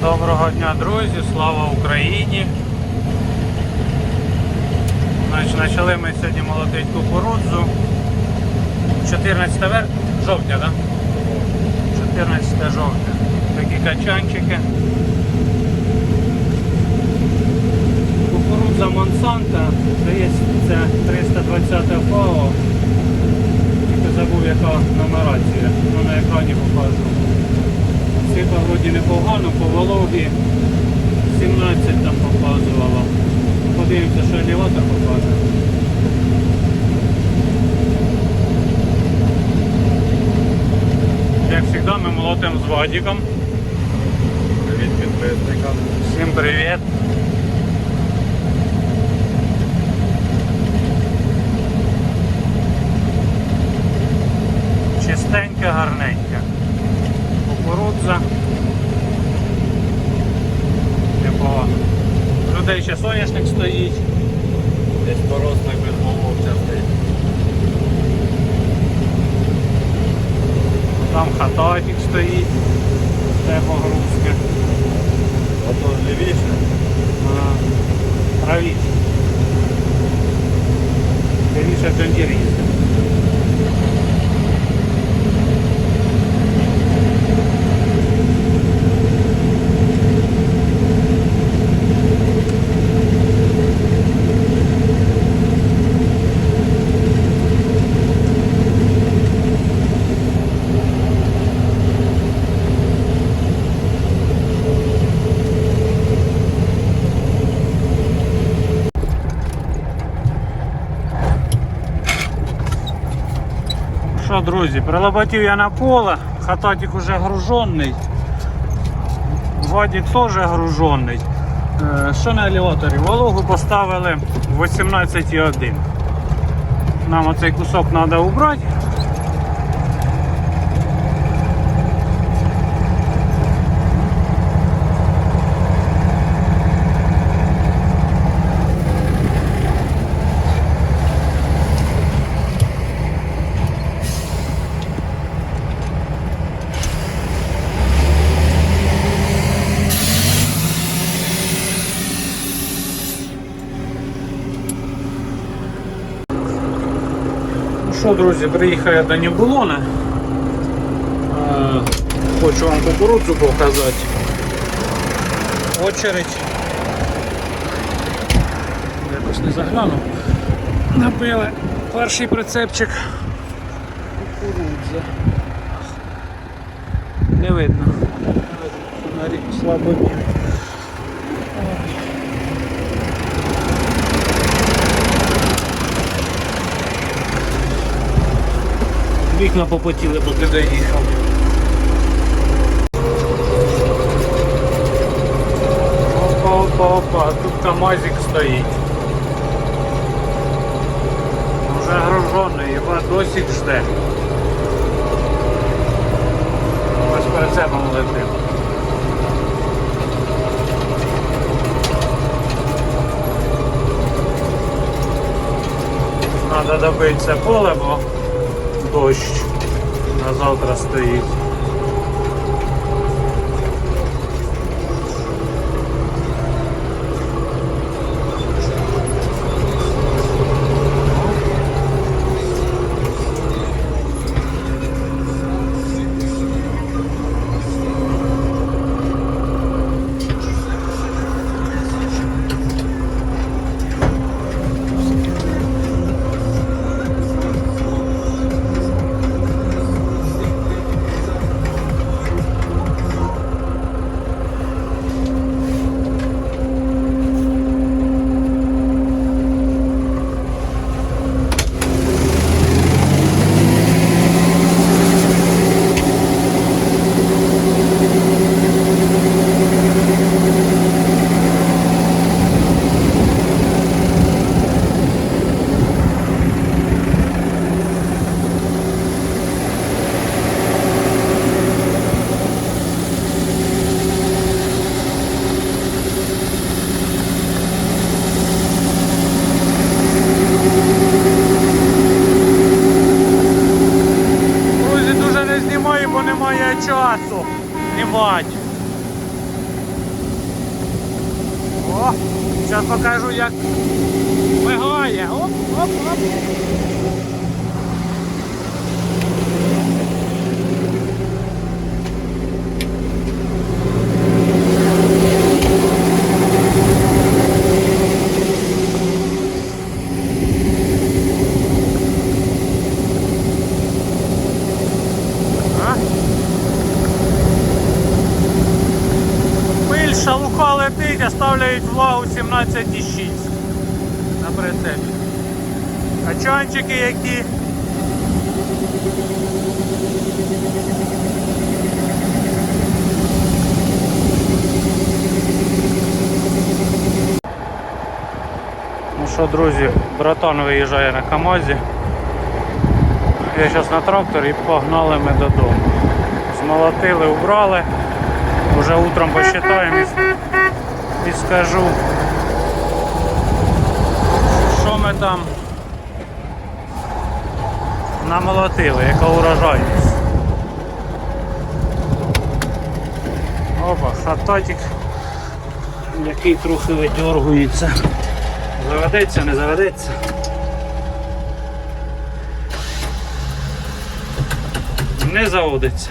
Доброго дня, друзі! Слава Україні! Значить, Почали ми сьогодні молотити кукурудзу. 14 вер... жовтня, так? Да? 14 жовтня. Такі качанчики. Кукурудза Монсанта, здається, це 320 ФАО. Тільки забув яка нумерація. Ну на екрані покажу. Сипа вроді непогано, по вологі 17 там показувало. Подивимося, що елеватор покаже. Як завжди, ми молотимо з Вадиком. Привіт підписникам. Всім привіт. Чистеньке, гарненьке. Кукурудза. Непогано. У Людей ще соняшник стоїть. Десь поросник без волосся стоїть. Там хататик стоїть. Це погрузки. Ото лівіше. Правіше. Правіше тоді їздив. Що, друзі, прилоботів я на поле, хататик уже гружений. Вадик теж гружений. Е, Що на елеваторі? Вологу поставили 18,1. Нам оцей кусок треба убрати. Що, друзі, приїхав я до Нібулона. Е, Хочу вам кукурудзу показати. Очередь. Якось не загляну. Набили перший прицепчик. Кукурудза. Не видно. Слабо Вікна попотіли, поки доїхав. Опа, опа, опа, тут КАМАЗик стоїть. Уже гружений, його досі жде. Ось прицепом летим. Надо добити це поле, бо дощ на завтра стоїть. О, зараз покажу, як мигає. Оп, оп, оп. Шалуха летить, оставляють влагу 17,6 на прицепі. Качанчики які. Ну що, друзі, братан виїжджає на КАМАЗі. Я зараз на трактор і погнали ми додому. Змолотили, убрали. Уже утром посчитаємо і, і скажу, що ми там намолотили, яка урожайність. Опа, хататик, який трохи видергується. Заведеться, не заведеться. Не заводиться.